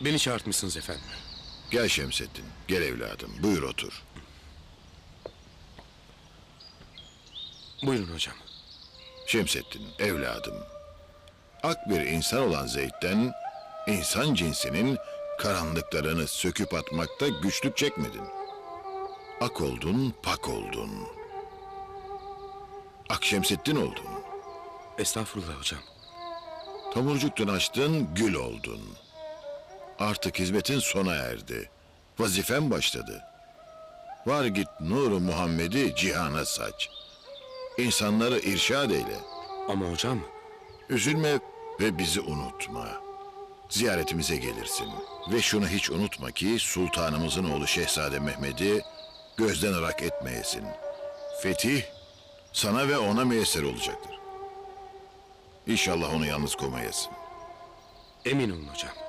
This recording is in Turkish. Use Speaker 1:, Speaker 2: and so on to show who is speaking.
Speaker 1: Beni çağırtmışsınız efendim.
Speaker 2: Gel Şemsettin, gel evladım. Buyur otur.
Speaker 1: Buyurun hocam.
Speaker 2: Şemsettin, evladım. Ak bir insan olan Zeyd'den insan cinsinin karanlıklarını söküp atmakta güçlük çekmedin. Ak oldun, pak oldun. Ak Şemsettin oldun.
Speaker 1: Estağfurullah hocam.
Speaker 2: Tomurcuktun açtın, gül oldun. Artık hizmetin sona erdi. Vazifen başladı. Var git nuru Muhammed'i cihana saç. İnsanları irşad eyle.
Speaker 1: Ama hocam
Speaker 2: Üzülme ve bizi unutma. Ziyaretimize gelirsin. Ve şunu hiç unutma ki sultanımızın oğlu Şehzade Mehmet'i gözden ırak etmeyesin. Fetih sana ve ona müyesser olacaktır. İnşallah onu yalnız koymayasın.
Speaker 1: emin olun hocam.